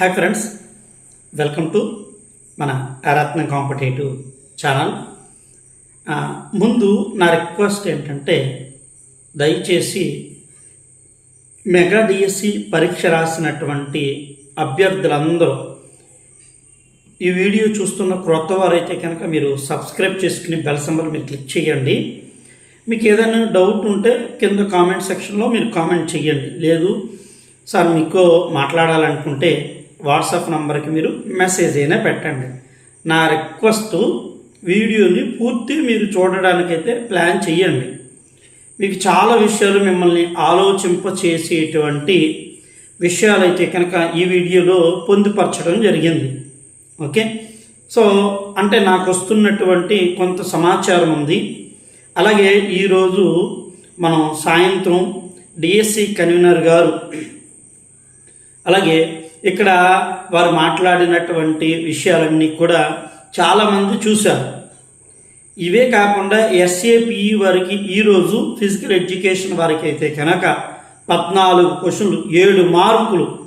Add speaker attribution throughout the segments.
Speaker 1: Hi friends welcome to మన ఆరాత్న competitive channel. ముందు నా రిక్వెస్ట్ ఏంటంటే దయచేసి మెగా డిఎస్సి పరీక్ష రాసినటువంటి అభ్యర్థులందరూ ఈ వీడియో చూస్తున్న క్రొత్త వారైతే కనుక మీరు సబ్స్క్రైబ్ చేసుకుని బెల్ సంబర్ మీరు క్లిక్ చేయండి. మీకు ఏదైనా డౌట్ ఉంటే కింద కామెంట్ సెక్షన్లో మీరు కామెంట్ చేయండి. లేదు సార్ మీకు మాట్లాడాలనుకుంటే వాట్సాప్ నంబర్కి మీరు మెసేజ్ అయినా పెట్టండి. నా రిక్వెస్ట్ వీడియోని పూర్తి మీరు చూడడానికైతే ప్లాన్ చేయండి మీకు చాలా విషయాలు మిమ్మల్ని ఆలోచింప చేసేటువంటి విషయాలైతే కనుక ఈ వీడియోలో పొందుపరచడం జరిగింది. ఓకే? సో అంటే నాకు వస్తున్నటువంటి కొంత సమాచారం ఉంది. అలాగే ఈరోజు మనం సాయంత్రం డిఎస్సి కన్వీనర్ గారు అలాగే ఇక్కడ వారు మాట్లాడినటువంటి విషయాలన్నీ కూడా చాలామంది చూశారు. ఇవే కాకుండా ఎస్ఏపిఈ వారికి ఈరోజు ఫిజికల్ ఎడ్యుకేషన్ వారికి అయితే కనుక పద్నాలుగు క్వశ్చన్లు ఏడు మార్కులు.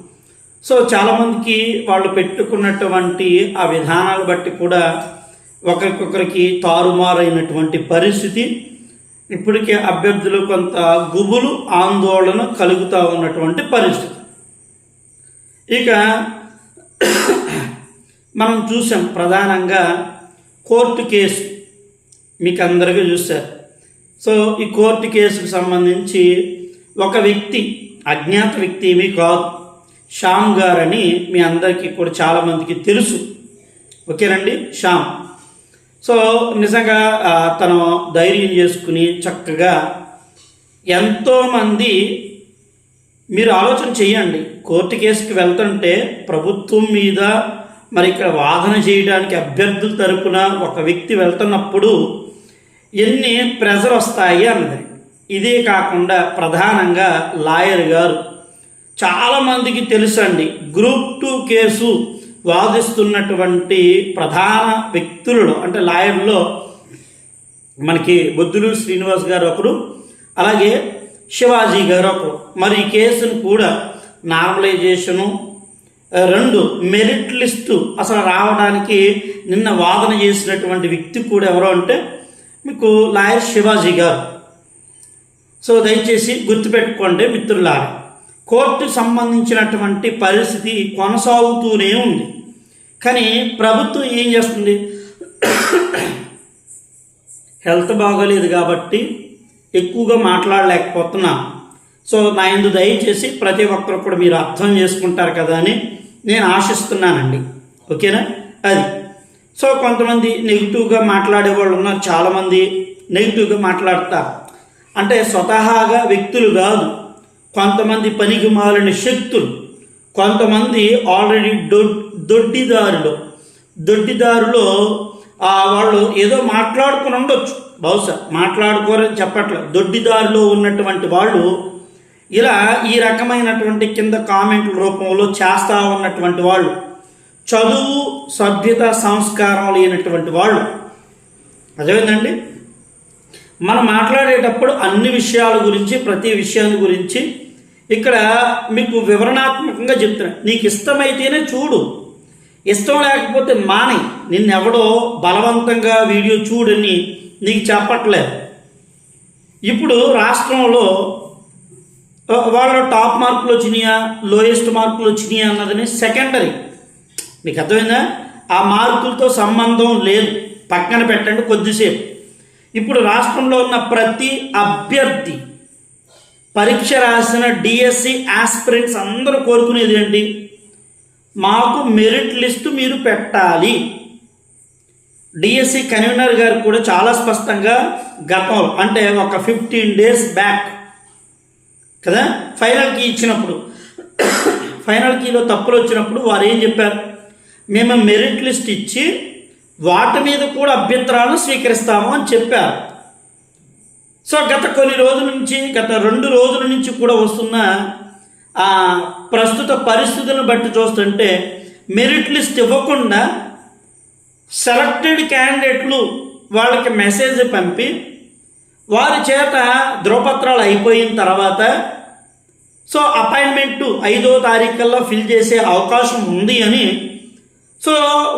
Speaker 1: సో చాలామందికి వాళ్ళు పెట్టుకున్నటువంటి ఆ విధానాలు బట్టి కూడా ఒకరికొకరికి తారుమారైనటువంటి పరిస్థితి. ఇప్పటికే అభ్యర్థులు కొంత గుబులు ఆందోళన కలుగుతూ ఉన్నటువంటి పరిస్థితి. ఇక మనం చూసాం ప్రధానంగా కోర్టు కేసు. మీకు అందరికీ చూశారు. సో ఈ కోర్టు కేసుకు సంబంధించి ఒక వ్యక్తి అజ్ఞాత వ్యక్తి ఏమీ కాదు. శ్యామ్ గారని మీ అందరికీ కూడా చాలామందికి తెలుసు. ఓకేనండి శ్యామ్. సో నిజంగా తను ధైర్యం చేసుకుని చక్కగా ఎంతోమంది మీరు ఆలోచన చేయండి. కోర్టు కేసుకి వెళ్తుంటే ప్రభుత్వం మీద మరి ఇక్కడ వాదన చేయడానికి అభ్యర్థుల తరపున ఒక వ్యక్తి వెళ్తున్నప్పుడు ఎన్ని ప్రెజర్ వస్తాయి అన్నది. ఇదే కాకుండా ప్రధానంగా లాయర్ గారు. చాలామందికి తెలుసండి గ్రూప్ టూ కేసు వాదిస్తున్నటువంటి ప్రధాన వ్యక్తులలో అంటే లాయర్లో మనకి బొద్దులు శ్రీనివాస్ గారు ఒకరు అలాగే శివాజీ గారు ఒకరు మరి ఈ కేసును కూడా నార్మలైజేషను రెండు మెరిట్ లిస్టు అసలు రావడానికి నిన్న వాదన చేసినటువంటి వ్యక్తి కూడా ఎవరో అంటే మీకు లాయర్ శివాజీ గారు. సో దయచేసి గుర్తుపెట్టుకోండి మిత్రులారా కోర్టు సంబంధించినటువంటి పరిస్థితి కొనసాగుతూనే ఉంది. కానీ ప్రభుత్వం ఏం చేస్తుంది? హెల్త్ బాగోలేదు కాబట్టి ఎక్కువగా మాట్లాడలేకపోతున్నా. సో నా ఇందు దయచేసి ప్రతి ఒక్కరు కూడా మీరు అర్థం చేసుకుంటారు కదా అని నేను ఆశిస్తున్నానండి. ఓకేనా? అది. సో కొంతమంది నెగిటివ్గా మాట్లాడే వాళ్ళు ఉన్నారు. చాలామంది నెగిటివ్గా మాట్లాడతారు. అంటే స్వతహాగా వ్యక్తులు కాదు. కొంతమంది పనికి మాలిన శక్తులు. కొంతమంది ఆల్రెడీ దొ దొడ్డిదారులు. దొడ్డిదారులో వాళ్ళు ఏదో మాట్లాడుకుని ఉండొచ్చు. బహుశా మాట్లాడుకోరని చెప్పట్లేదు దొడ్డిదారిలో ఉన్నటువంటి వాళ్ళు ఇలా ఈ రకమైనటువంటి కింద కామెంట్ల రూపంలో చేస్తూ ఉన్నటువంటి వాళ్ళు చదువు సభ్యత సంస్కారం లేనటువంటి వాళ్ళు. అదేవిధండి మనం మాట్లాడేటప్పుడు అన్ని విషయాల గురించి ప్రతి విషయాన్ని గురించి ఇక్కడ మీకు వివరణాత్మకంగా చెప్తున్నా. నీకు ఇష్టమైతేనే చూడు. ఇష్టం లేకపోతే మానే. నిన్నెవడో బలవంతంగా వీడియో చూడని నీకు చెప్పట్లేదు. ఇప్పుడు రాష్ట్రంలో వాళ్ళ టాప్ మార్కులు వచ్చినాయా లోయెస్ట్ మార్కులు వచ్చినాయా అన్నదని సెకండరీ. మీకు అర్థమైందా? ఆ మార్కులతో సంబంధం లేదు. పక్కన పెట్టండి కొద్దిసేపు. ఇప్పుడు రాష్ట్రంలో ఉన్న ప్రతి అభ్యర్థి పరీక్ష రాసిన డిఎస్సి ఆస్పిరెంట్స్ అందరూ కోరుకునేది ఏంటి? మాకు మెరిట్ లిస్టు మీరు పెట్టాలి. డిఎస్సి కన్వీనర్ గారు కూడా చాలా స్పష్టంగా గతంలో అంటే ఒక ఫిఫ్టీన్ డేస్ బ్యాక్ కదా ఫైనల్ కీ ఇచ్చినప్పుడు ఫైనల్ కీలో తప్పులు వచ్చినప్పుడు వారు ఏం చెప్పారు? మేము మెరిట్ లిస్ట్ ఇచ్చి వాటి మీద కూడా అభ్యంతరాలను స్వీకరిస్తాము అని చెప్పారు. సో గత కొన్ని రోజుల నుంచి గత రెండు రోజుల నుంచి కూడా వస్తున్న ఆ ప్రస్తుత పరిస్థితులను బట్టి చూస్తుంటే మెరిట్ లిస్ట్ ఇవ్వకుండా సెలెక్టెడ్ క్యాండిడేట్లు వాళ్ళకి మెసేజ్ పంపి వారి చేత ధ్రువపత్రాలు అయిపోయిన తర్వాత సో అపాయింట్మెంట్ ఐదో తారీఖుల్లో ఫిల్ చేసే అవకాశం ఉంది అని సో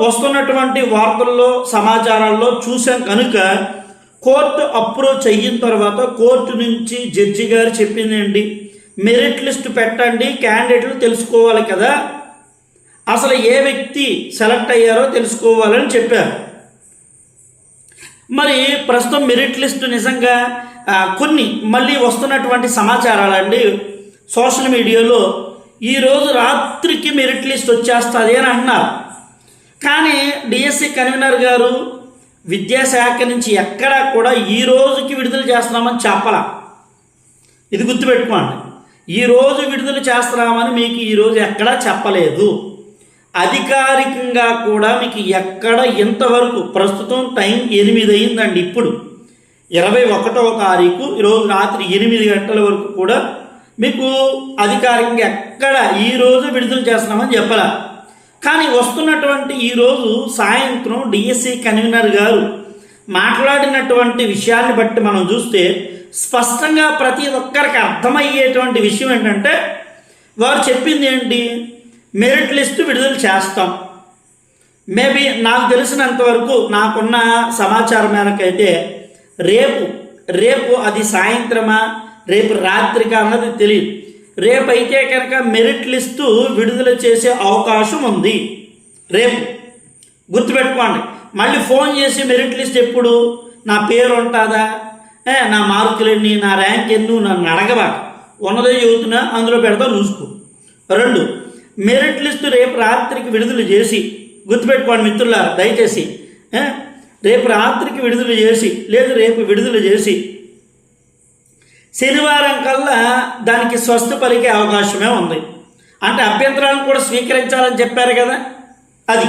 Speaker 1: వస్తున్నటువంటి వార్తల్లో సమాచారాల్లో చూసాం కనుక కోర్టు అప్రోచ్ అయిన తర్వాత కోర్టు నుంచి జడ్జి గారు చెప్పింది మెరిట్ లిస్ట్ పెట్టండి క్యాండిడేట్లు తెలుసుకోవాలి కదా. అసలు ఏ వ్యక్తి సెలెక్ట్ అయ్యారో తెలుసుకోవాలని చెప్పారు. మరి ప్రస్తుతం మెరిట్ లిస్ట్ నిజంగా కొన్ని మళ్ళీ వస్తున్నటువంటి సమాచారాలండి. సోషల్ మీడియాలో ఈరోజు రాత్రికి మెరిట్ లిస్ట్ వచ్చేస్తుంది అని అంటున్నారు. కానీ డిఎస్సి కన్వీనర్ గారు విద్యాశాఖ నుంచి ఎక్కడా కూడా ఈ రోజుకి విడుదల చేస్తున్నామని చెప్పాల. ఇది గుర్తుపెట్టుకోండి. ఈ రోజు విడుదల చేస్తున్నామని మీకు ఈరోజు ఎక్కడా చెప్పలేదు. అధికారికంగా కూడా మీకు ఎక్కడ ఇంతవరకు ప్రస్తుతం టైం ఎనిమిది అయిందండి ఇప్పుడు. ఇరవై ఒకటవ తారీఖు ఈరోజు రాత్రి ఎనిమిది గంటల వరకు కూడా మీకు అధికారికంగా ఎక్కడ ఈ రోజు విడుదల చేస్తున్నామని చెప్పాల. కానీ వస్తున్నటువంటి ఈరోజు సాయంత్రం డిఎస్సి కన్వీనర్ గారు మాట్లాడినటువంటి విషయాన్ని బట్టి మనం చూస్తే స్పష్టంగా ప్రతి ఒక్కరికి అర్థమయ్యేటువంటి విషయం ఏంటంటే వారు చెప్పింది ఏంటి? మెరిట్ లిస్ట్ విడుదల చేస్తాం. మేబీ నాకు తెలిసినంత వరకు నాకున్న సమాచారం మేరకైతే రేపు రేపు అది సాయంత్రమా రేపు రాత్రికా అన్నది తెలియదు. రేపు అయితే కనుక మెరిట్ లిస్టు విడుదల చేసే అవకాశం ఉంది. రేపు. గుర్తుపెట్టుకోండి. మళ్ళీ ఫోన్ చేసి మెరిట్ లిస్ట్ ఎప్పుడు? నా పేరు ఉంటుందా? నా మార్కులు ఎన్ని? నా ర్యాంక్ ఎన్ని? నన్ను అడగబాక. ఉన్నదే చెబుతున్నా అందులో పెడతా చూసుకో రెండు. మెరిట్ లిస్టు రేపు రాత్రికి విడుదల చేసి గుర్తుపెట్టుకోండి మిత్రులారా దయచేసి రేపు రాత్రికి విడుదల చేసి లేదు రేపు విడుదల చేసి శనివారం కల్లా దానికి స్వస్థ పలికే అవకాశమే ఉంది. అంటే అభ్యంతరాలను కూడా స్వీకరించాలని చెప్పారు కదా? అది.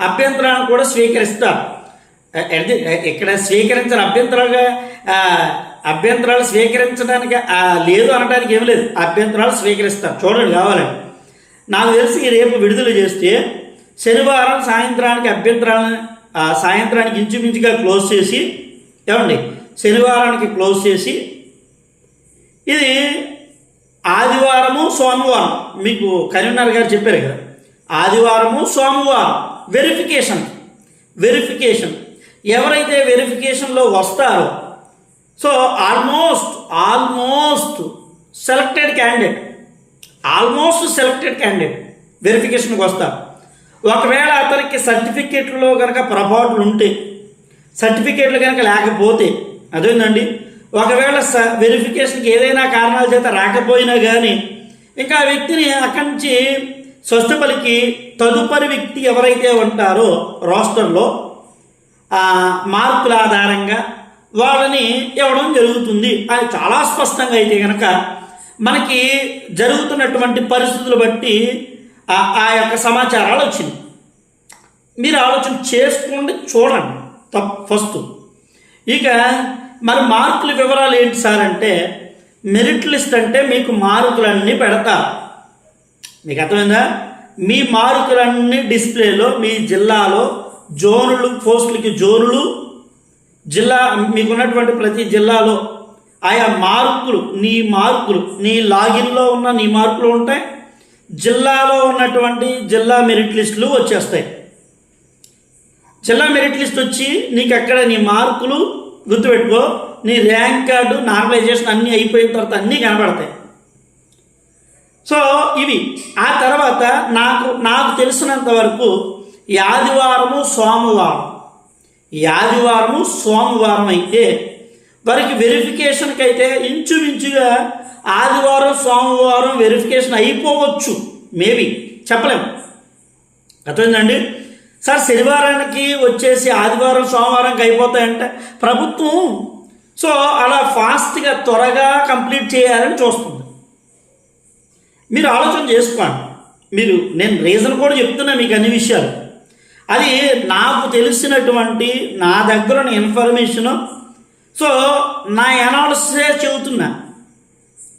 Speaker 1: అభ్యంతరాలను కూడా స్వీకరిస్తారు. ఇక్కడ స్వీకరించిన అభ్యంతరాలుగా అభ్యంతరాలు స్వీకరించడానికి లేదు అనడానికి ఏం లేదు. అభ్యంతరాలు స్వీకరిస్తారు చూడండి కావాలండి నాకు తెలిసి రేపు విడుదల చేస్తే శనివారం సాయంత్రానికి అభ్యంతరాలను సాయంత్రానికి ఇంచుమించుగా క్లోజ్ చేసి ఏమండి శనివారానికి క్లోజ్ చేసి ఇది ఆదివారము సోమవారం మీకు కరీంనగర్ గారు చెప్పారు కదా. ఆదివారము సోమవారం వెరిఫికేషన్ వెరిఫికేషన్ ఎవరైతే వెరిఫికేషన్లో వస్తారో so almost almost selected candidate almost selected candidate వెరిఫికేషన్కి వస్తారు ఒకవేళ అతనికి సర్టిఫికేట్లో కనుక పొరపాట్లు ఉంటే సర్టిఫికేట్లు కనుక లేకపోతే అదేందండి? ఒకవేళ స వెరిఫికేషన్కి ఏదైనా కారణాల చేత రాకపోయినా కానీ ఇంకా ఆ వ్యక్తిని అక్కడి నుంచి స్వస్థపలికి తదుపరి వ్యక్తి ఎవరైతే ఉంటారో రోస్టర్లో మార్కుల ఆధారంగా వాళ్ళని ఇవ్వడం జరుగుతుంది. అది చాలా స్పష్టంగా అయితే కనుక మనకి జరుగుతున్నటువంటి పరిస్థితులు బట్టి ఆ- యొక్క సమాచారాలు వచ్చింది. మీరు ఆలోచన చేసుకోండి చూడండి. తప్ ఫస్ట్ ఇక మరి మార్కుల వివరాలు ఏంటి సార్ అంటే మెరిట్ లిస్ట్ అంటే మీకు మార్కులన్నీ పెడతారు మీకు అర్థమైందా? మీ మార్కులన్నీ డిస్ప్లేలో మీ జిల్లాలో జోనులు పోస్టులకి జోనులు జిల్లా మీకున్నటువంటి ప్రతి జిల్లాలో ఆయా మార్కులు నీ మార్కులు నీ లాగిన్లో ఉన్న నీ మార్కులు ఉంటాయి. జిల్లాలో ఉన్నటువంటి జిల్లా మెరిట్ లిస్టులు వచ్చేస్తాయి. జిల్లా మెరిట్ లిస్ట్ వచ్చి నీకు అక్కడ నీ మార్కులు గుర్తుపెట్టుకో నీ ర్యాంక్ కార్డు నార్మలైజేషన్ అన్నీ అయిపోయిన తర్వాత అన్నీ కనబడతాయి. సో ఇవి. ఆ తర్వాత నాకు నాకు తెలిసినంత వరకు ఆదివారము సోమవారం. ఈ ఆదివారము సోమవారం అయితే వారికి వెరిఫికేషన్కి అయితే ఇంచుమించుగా ఆదివారం సోమవారం వెరిఫికేషన్ అయిపోవచ్చు. మేబీ చెప్పలేము. అర్థమైందండి? సార్ శనివారానికి వచ్చేసి ఆదివారం సోమవారంకి అయిపోతాయంటే. ప్రభుత్వం సో అలా ఫాస్ట్గా త్వరగా కంప్లీట్ చేయాలని చూస్తుంది. మీరు ఆలోచన చేసుకోండి. మీరు నేను రీజన్ కూడా చెప్తున్నా మీకు అన్ని విషయాలు. అది నాకు తెలిసినటువంటి నా దగ్గర ఉన్న ఇన్ఫర్మేషను సో నా అనాలిసిసే చెబుతున్నా.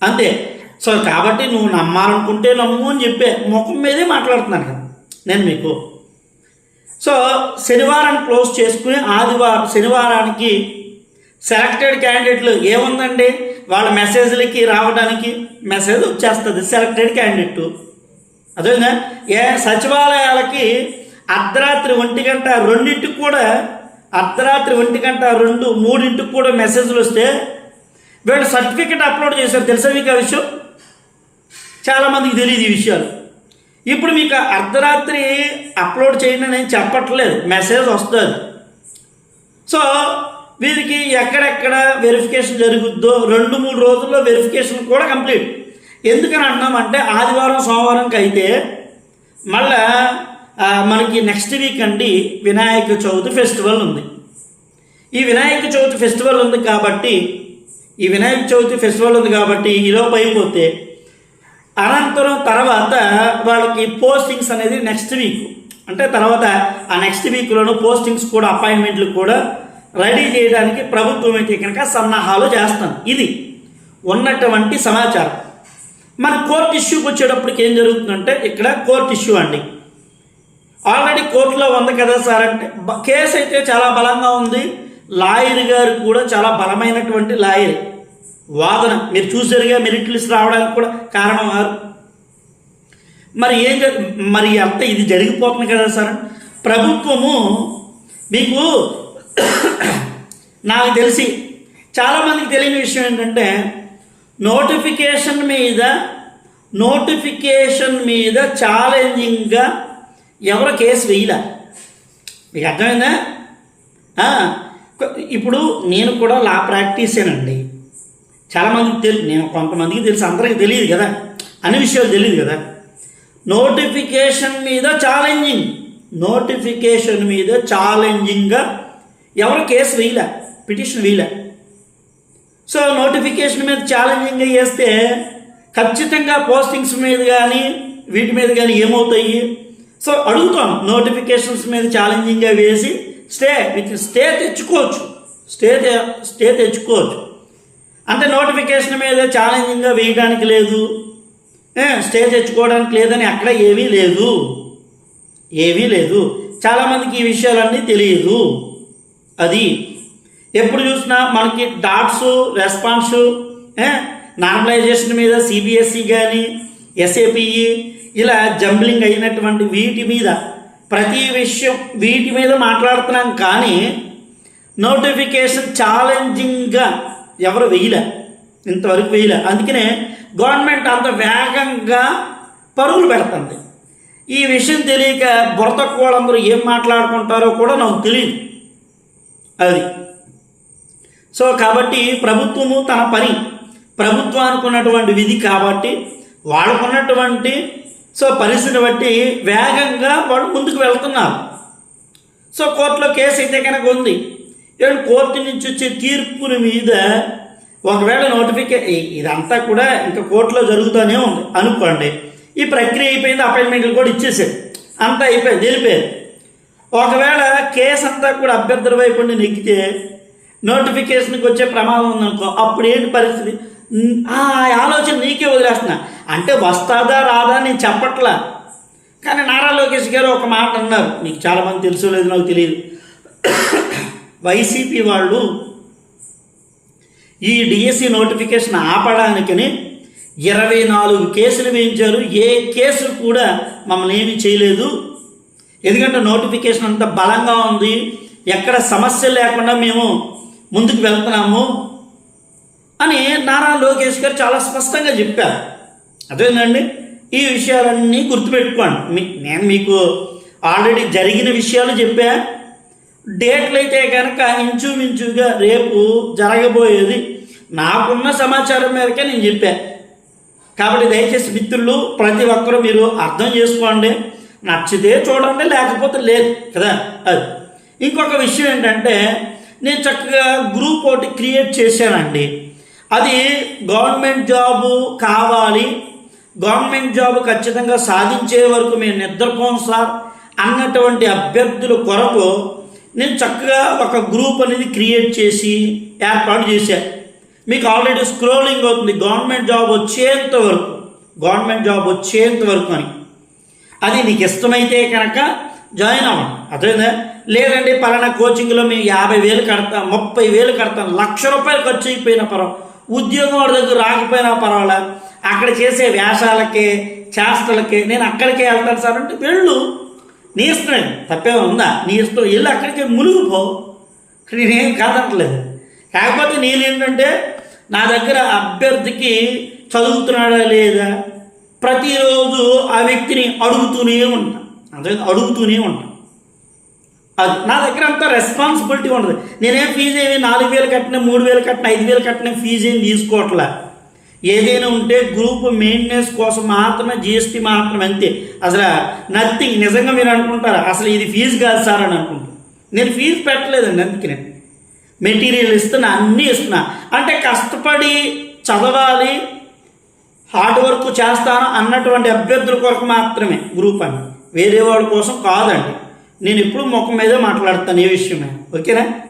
Speaker 1: అంతే. సో కాబట్టి నువ్వు నమ్మాలనుకుంటే నమ్ము అని చెప్పే ముఖం మీదే మాట్లాడుతున్నాను కదా. నేను మీకు. సో శనివారం క్లోజ్ చేసుకుని ఆదివారం శనివారానికి సెలెక్టెడ్ క్యాండిడేట్లు ఏముందండి? వాళ్ళ మెసేజ్లకి రావడానికి మెసేజ్ వచ్చేస్తుంది సెలెక్టెడ్ క్యాండిడేట్ అదే ఏ సచివాలయాలకి అర్ధరాత్రి ఒంటి గంట రెండింటికి కూడా అర్ధరాత్రి ఒంటి గంట రెండు మూడింటికి కూడా మెసేజ్లు వస్తే వీళ్ళు సర్టిఫికెట్ అప్లోడ్ చేశారు. తెలుసా మీకు ఆ విషయం? చాలామందికి తెలియదు ఈ విషయాలు. ఇప్పుడు మీకు అర్ధరాత్రి అప్లోడ్ చేయండి నేను చెప్పట్లేదు. మెసేజ్ వస్తుంది. సో వీరికి ఎక్కడెక్కడ వెరిఫికేషన్ జరుగుద్దో రెండు మూడు రోజుల్లో వెరిఫికేషన్ కూడా కంప్లీట్ ఎందుకని అంటున్నామంటే ఆదివారం సోమవారంకి అయితే మళ్ళా మనకి నెక్స్ట్ వీక్ అండి వినాయక చవితి ఫెస్టివల్ ఉంది. ఈ వినాయక చవితి ఫెస్టివల్ ఉంది కాబట్టి ఈ వినాయక చవితి ఫెస్టివల్ ఉంది కాబట్టి ఈలోపు అయిపోతే అనంతరం తర్వాత వాళ్ళకి పోస్టింగ్స్ అనేది నెక్స్ట్ వీక్ అంటే తర్వాత ఆ నెక్స్ట్ వీక్లోనూ పోస్టింగ్స్ కూడా అపాయింట్మెంట్లు కూడా రెడీ చేయడానికి ప్రభుత్వం అయితే కనుక సన్నాహాలు చేస్తాను. ఇది ఉన్నటువంటి సమాచారం. మన కోర్టు ఇష్యూకి వచ్చేటప్పటికి ఏం జరుగుతుందంటే ఇక్కడ కోర్టు ఇష్యూ అండి. ఆల్రెడీ కోర్టులో ఉంది కదా సార్ అంటే కేసు అయితే చాలా బలంగా ఉంది. లాయర్ గారు కూడా చాలా బలమైనటువంటి లాయర్. వాదన మీరు చూసారుగా మెరిట్ లిస్ట్ రావడానికి కూడా కారణం వారు. మరి ఏం మరి అంత ఇది జరిగిపోతుంది కదా సార్? ప్రభుత్వము మీకు నాకు తెలిసి చాలామందికి తెలియని విషయం ఏంటంటే నోటిఫికేషన్ మీద నోటిఫికేషన్ మీద ఛాలెంజింగ్గా ఎవరు కేసు వేయలే. మీకు అర్థమైందా? ఇప్పుడు నేను కూడా లా ప్రాక్టీసేనండి చాలామందికి తెలియదు నేను కొంతమందికి తెలుసు అందరికీ తెలియదు కదా. అన్ని విషయాలు తెలియదు కదా. నోటిఫికేషన్ మీద ఛాలెంజింగ్. నోటిఫికేషన్ మీద ఛాలెంజింగ్గా ఎవరు కేసు వేయలే పిటిషన్ వేయలే. సో నోటిఫికేషన్ మీద ఛాలెంజింగ్గా చేస్తే ఖచ్చితంగా పోస్టింగ్స్ మీద కానీ వీటి మీద కానీ ఏమవుతాయి? సో అడుగుతాం నోటిఫికేషన్స్ మీద ఛాలెంజింగ్గా వేసి స్టే విత్ స్టే తెచ్చుకోవచ్చు. స్టే స్టే తెచ్చుకోవచ్చు. అంటే నోటిఫికేషన్ మీద ఛాలెంజింగ్గా వేయడానికి లేదు. స్టే తెచ్చుకోవడానికి లేదని అక్కడ ఏమీ లేదు. ఏమీ లేదు. చాలామందికి ఈ విషయాలన్నీ తెలియదు. అది ఎప్పుడు చూసినా మనకి డాట్స్ రెస్పాన్స్ నార్మలైజేషన్ మీద సిబిఎస్ఈ కానీ ఎస్ఏపిఈ ఇలా జంబ్లింగ్ అయినటువంటి వీటి మీద ప్రతి విషయం వీటి మీద మాట్లాడుతున్నాం కానీ నోటిఫికేషన్ ఛాలెంజింగ్గా ఎవరు వేయలే ఇంతవరకు వేయలే అందుకనే గవర్నమెంట్ అంత వేగంగా పరుగులు పెడుతుంది. ఈ విషయం తెలియక బురత వాళ్ళందరూ ఏం మాట్లాడుకుంటారో కూడా నాకు తెలియదు అది. సో కాబట్టి ప్రభుత్వము తన పని. ప్రభుత్వానికి ఉన్నటువంటి విధి కాబట్టి వాళ్ళకున్నటువంటి సో పరిస్థితిని బట్టి వేగంగా వాళ్ళు ముందుకు వెళ్తున్నారు. సో కోర్టులో కేసు అయితే కనుక ఉంది. ఏడు కోర్టు నుంచి వచ్చే తీర్పుల మీద ఒకవేళ నోటిఫికే ఇదంతా కూడా ఇంకా కోర్టులో జరుగుతూనే ఉంది. అనుకోండి ఈ ప్రక్రియ అయిపోయింది అపాయింట్మెంట్లు కూడా ఇచ్చేసారు అంతా అయిపోయింది వెళ్ళిపోయారు ఒకవేళ కేసు అంతా కూడా అభ్యర్థుల వైపు నుండి నోటిఫికేషన్కి వచ్చే ప్రమాదం ఉందనుకో అప్పుడు ఏంటి పరిస్థితి? ఆ ఆలోచన నీకే వదిలేస్తున్నా. అంటే వస్తాదా రాదా నేను చెప్పట్లా. కానీ నారా లోకేష్ గారు ఒక మాట అన్నారు. మీకు చాలామంది తెలుసు లేదు నాకు తెలియదు. వైసీపీ వాళ్ళు ఈ డిఎస్సి నోటిఫికేషన్ ఆపడానికని ఇరవై నాలుగు కేసులు వేయించారు. ఏ కేసు కూడా మమ్మల్ని ఏమీ చేయలేదు. ఎందుకంటే నోటిఫికేషన్ అంత బలంగా ఉంది. ఎక్కడ సమస్య లేకుండా మేము ముందుకు వెళ్తున్నాము. నారా లోకేష్ గారు చాలా స్పష్టంగా చెప్పారు. అదేనండి? ఈ విషయాలన్నీ గుర్తుపెట్టుకోండి. మీ నేను మీకు ఆల్రెడీ జరిగిన విషయాలు చెప్పా. డేట్లు అయితే కనుక ఇంచుమించుగా రేపు జరగబోయేది. నాకున్న సమాచారం మేరకే నేను చెప్పా. కాబట్టి దయచేసి మిత్రులు ప్రతి ఒక్కరూ మీరు అర్థం చేసుకోండి. నచ్చితే చూడండి లేకపోతే లేదు కదా? అది. ఇంకొక విషయం ఏంటంటే నేను చక్కగా గ్రూప్ ఒకటి క్రియేట్ చేశానండి. అది గవర్నమెంట్ జాబు కావాలి. గవర్నమెంట్ జాబ్ ఖచ్చితంగా సాధించే వరకు మేము నిద్రపోం సార్. అన్నటువంటి అభ్యర్థుల కొరకు నేను చక్కగా ఒక గ్రూప్ అనేది క్రియేట్ చేసి ఏర్పాటు చేశాను మీకు ఆల్రెడీ స్క్రోలింగ్ అవుతుంది. గవర్నమెంట్ జాబ్ వచ్చేంత వరకు గవర్నమెంట్ జాబ్ వచ్చేంత వరకు అని. అది నీకు ఇష్టమైతే కనుక జాయిన్ అవ్వండి. అదేనా లేదండి పలానా కోచింగ్లో మేము యాభై వేలు కడతాం ముప్పై వేలు కడతాం లక్ష రూపాయలు ఖర్చు అయిపోయిన పరం ఉద్యోగం వాడి దగ్గర రాకపోయినా పర్వాలేదు అక్కడ చేసే వేషాలకి చేష్టలకి నేను అక్కడికే వెళ్తాను సార్ అంటే వెళ్ళు. నీ ఇష్టమే. తప్పేమో ఉందా? నీ ఇష్టం. వెళ్ళి అక్కడికే మునిగిపో నేనేం కాదనట్లేదు కాకపోతే నేనేంటంటే నా దగ్గర అభ్యర్థికి చదువుతున్నాడా లేదా? ప్రతిరోజు ఆ వ్యక్తిని అడుగుతూనే ఉంటా. అంతే అడుగుతూనే ఉంటా. నా దగ్గర అంత రెస్పాన్సిబిలిటీ ఉండదు. నేనేం ఫీజు ఏమి నాలుగు వేలు కట్టిన మూడు వేలు కట్టిన ఐదు వేలు కట్టిన ఫీజు ఏం తీసుకోవట్లే. ఏదైనా ఉంటే గ్రూప్ మెయింటెనెన్స్ కోసం మాత్రమే జిఎస్టీ మాత్రమే అంతే. అసలు నథింగ్ నిజంగా మీరు అనుకుంటారా? అసలు ఇది ఫీజు కాదు సార్ అని అనుకుంటారు నేను ఫీజు పెట్టలేదండి అందుకే నేను. మెటీరియల్ ఇస్తున్నా అన్నీ ఇస్తున్నా. అంటే కష్టపడి చదవాలి హార్డ్ వర్క్ చేస్తాను అన్నటువంటి అభ్యర్థుల కొరకు మాత్రమే గ్రూప్ అని వేరే వాళ్ళ కోసం కాదండి. నేను ఎప్పుడు ముఖం మీదే మాట్లాడతాను ఏ విషయమే. ఓకేనా?